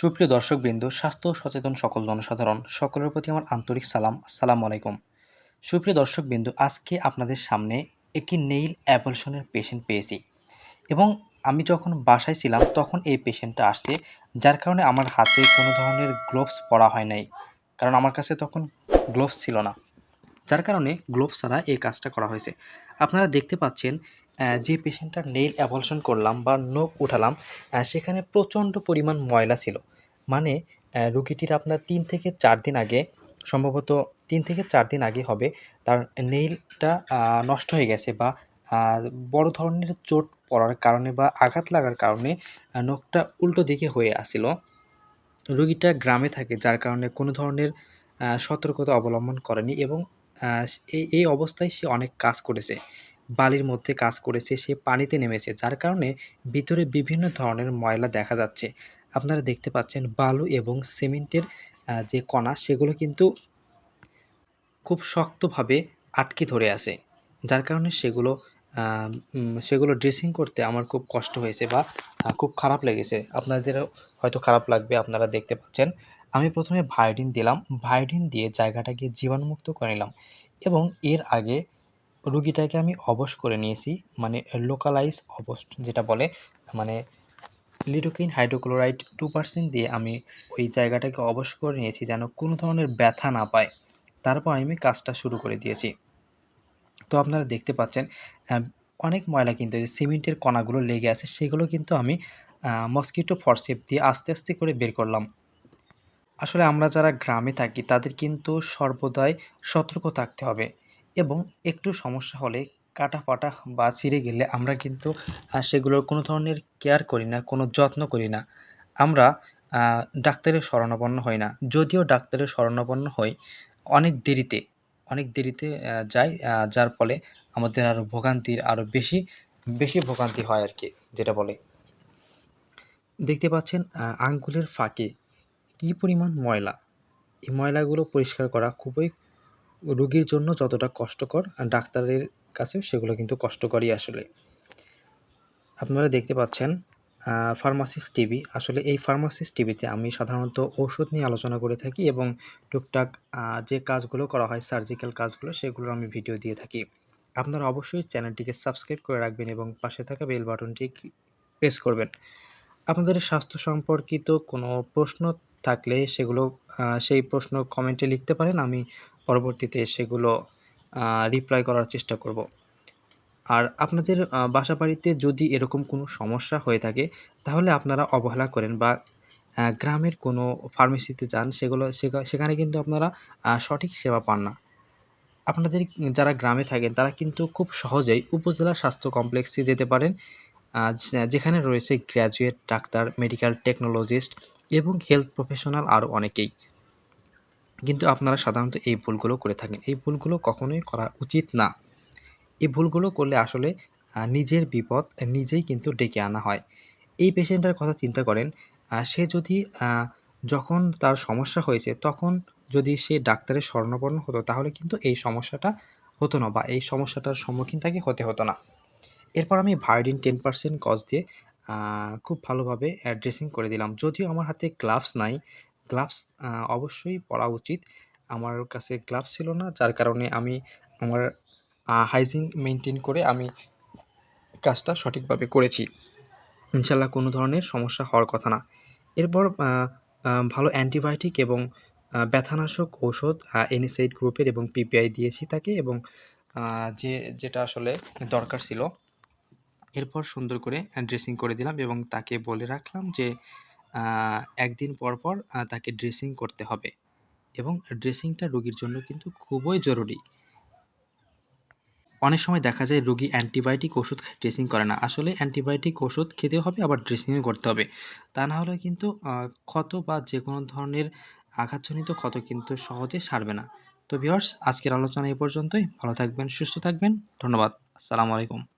সুপ্রিয় দর্শকবৃন্দ, স্বাস্থ্য সচেতন সকল জনসাধারণ, সকলের প্রতি আমার আন্তরিক সালাম। আসসালামু আলাইকুম। সুপ্রিয় দর্শকবৃন্দ, আজকে আপনাদের সামনে একটি নেইল অ্যাবলশনের পেশেন্ট পেয়েছি এবং আমি যখন বাসায় ছিলাম তখন এই পেশেন্টটা আসছে, যার কারণে আমার হাতে কোনো ধরনের গ্লোভস পরা হয় নাই, কারণ আমার কাছে তখন গ্লোভস ছিল না। যার কারণে গ্লোভস ছাড়া এই কাজটা করা হয়েছে। আপনারা দেখতে পাচ্ছেন যে পেশেন্টটার নেইল অ্যাবলশন করলাম বা নখ উঠালাম সেখানে প্রচণ্ড পরিমাণ ময়লা ছিল। মানে রুগীটির আপনার তিন থেকে চার দিন আগে, সম্ভবত তিন থেকে চার দিন আগে হবে, তার নেইলটা নষ্ট হয়ে গেছে বা বড় ধরনের চোট পড়ার কারণে বা আঘাত লাগার কারণে নখটা উল্টো দিকে হয়ে আসছিল। রুগীটা গ্রামে থাকে, যার কারণে কোনো ধরনের সতর্কতা অবলম্বন করেনি এবং এই অবস্থায় সে অনেক কাজ করেছে। বালির মধ্যে কাজ করেছে, সে পানিতে নেমেছে, যার কারণে ভিতরে বিভিন্ন ধরনের ময়লা দেখা যাচ্ছে। আপনারা দেখতে পাচ্ছেন বালু এবং সিমেন্টের যে কণা, সেগুলো কিন্তু খুব শক্তভাবে আটকে ধরে আছে। যার কারণে সেগুলো সেগুলো ড্রেসিং করতে আমার খুব কষ্ট হয়েছে বা খুব খারাপ লেগেছে। আপনাদেরও হয়তো খারাপ লাগবে, আপনারা দেখতে পাচ্ছেন। আমি প্রথমে ভায়োডিন দিলাম। ভায়োডিন দিয়ে জায়গাটাকে জীবাণুমুক্ত করে নিলাম এবং এর আগে রুগীটাকে আমি অবশ করে নিয়েছি মানে লোকালাইজ অবশ, যেটা বলে মানে লিডোকিন হাইড্রোক্লোরাইড টু পার্সেন্ট দিয়ে আমি ওই জায়গাটাকে অবশ করে নিয়েছি যেন কোনো ধরনের ব্যথা না পায়। তারপর আমি কাজটা শুরু করে দিয়েছি। তো আপনারা দেখতে পাচ্ছেন অনেক ময়লা কিন্তু যে সিমেন্টের কণাগুলো লেগে আছে, সেগুলো কিন্তু আমি মস্কিটো ফরসেপ দিয়ে আস্তে আস্তে করে বের করলাম। আসলে আমরা যারা গ্রামে থাকি, তাদের কিন্তু সর্বদাই সতর্ক থাকতে হবে। এবং একটু সমস্যা হলে কাটা ফাটা বা ছিঁড়ে গেলে আমরা কিন্তু সেগুলোর কোনো ধরনের কেয়ার করি না, কোনো যত্ন করি না। আমরা ডাক্তারের শরণাপন্ন হই না। যদিও ডাক্তারের শরণাপন্ন হই, অনেক দেরিতে অনেক দেরিতে যাই যার ফলে আমাদের আরও ভোগান্তির আরও বেশি বেশি ভোগান্তি হয় আর কি, যেটা বলে। দেখতে পাচ্ছেন আঙ্গুলের ফাঁকে কী পরিমাণ ময়লা? এই ময়লাগুলো পরিষ্কার করা খুবই রোগীর জন্য যতটা কষ্টকর ডাক্তারের কাছে সেগুলো কিন্তু কষ্টকরই আসলে। আপনারা দেখতে পাচ্ছেন ফার্মাসিস্ট টিভি আসলে এই ফার্মাসিস্ট টিভিতে আমি সাধারণত ওষুধ নিয়ে আলোচনা করে থাকি এবং টুকটাক যে কাজগুলো করা হয় সার্জিক্যাল কাজগুলো, সেগুলোর আমি ভিডিও দিয়ে থাকি। আপনারা অবশ্যই চ্যানেলটিকে সাবস্ক্রাইব করে রাখবেন এবং পাশে থাকা বেল বাটনটি প্রেস করবেন। আপনাদের স্বাস্থ্য সম্পর্কিত কোনো প্রশ্ন থাকলে সেগুলো সেই প্রশ্ন কমেন্টে লিখতে পারেন। আমি পরবর্তীতে সেগুলো রিপ্লাই করার চেষ্টা করব। আর আপনাদের বাসা বাড়িতে যদি এরকম কোনো সমস্যা হয়ে থাকে, তাহলে আপনারা অবহেলা করেন বা গ্রামের কোনো ফার্মেসিতে যান, সেগুলো সেখা- সেখানে কিন্তু আপনারা সঠিক সেবা পান না। আপনাদের যারা গ্রামে থাকেন, তারা কিন্তু খুব সহজেই উপজেলা স্বাস্থ্য কমপ্লেক্সে যেতে পারেন। যেখানে রয়েছে গ্র্যাজুয়েট ডাক্তার মেডিকেল টেকনোলজিস্ট এবং হেলথ প্রফেশনাল আরও অনেকেই। কিন্তু আপনারা সাধারণত এই ভুলগুলো করে থাকেন। এই ভুলগুলো কখনোই করা উচিত না। এই ভুলগুলো করলে আসলে নিজের বিপদ নিজেই কিন্তু ডেকে আনা হয়। এই পেশেন্টের কথা চিন্তা করেন সে যদি যখন তার সমস্যা হয়েছে, তখন যদি সে ডাক্তারের শরণাপন্ন হতো, তাহলে কিন্তু এই সমস্যাটা হতো না বা এই সমস্যাটার সম্মুখীন তাকে হতে হতো না। এরপর আমি ভায়োডিন টেন পার্সেন্ট গজ দিয়ে খুব ভালোভাবে ড্রেসিং করে দিলাম। যদিও আমার হাতে গ্লাভস নাই গ্লাভস অবশ্যই পরা উচিত। আমার কাছে গ্লাভস ছিল না, যার কারণে আমি আমার হাইজিন মেনটেন করে আমি কাজটা সঠিকভাবে করেছি। ইনশাল্লাহ কোনো ধরনের সমস্যা হওয়ার কথা না। এরপর ভালো অ্যান্টিবায়োটিক এবং ব্যথানাশক ঔষধ এনিসাইড গ্রুপের এবং পিপিআই দিয়েছি তাকে এবং যে, যেটা আসলে দরকার ছিল। এরপর সুন্দর করে ড্রেসিং করে দিলাম এবং তাকে বলে রাখলাম যে একদিন পর পর আহ, তাকে ড্রেসিং করতে হবে। এবং ড্রেসিংটা রোগীর জন্য কিন্তু খুবই জরুরি। অনেক সময় দেখা যায় রোগী অ্যান্টিবায়োটিক ওষুধ ড্রেসিং করে না। আসলে অ্যান্টিবায়োটিক ওষুধ খেতে হবে আবার ড্রেসিংও করতে হবে। তা না হলে কিন্তু ক্ষত বা যে কোনো ধরনের আঘাতজনিত ক্ষত কিন্তু সহজে সারবে না। তো ভিউয়ার্স আজকের আলোচনা এই পর্যন্তই। ভালো থাকবেন সুস্থ থাকবেন। ধন্যবাদ। আসসালামু আলাইকুম।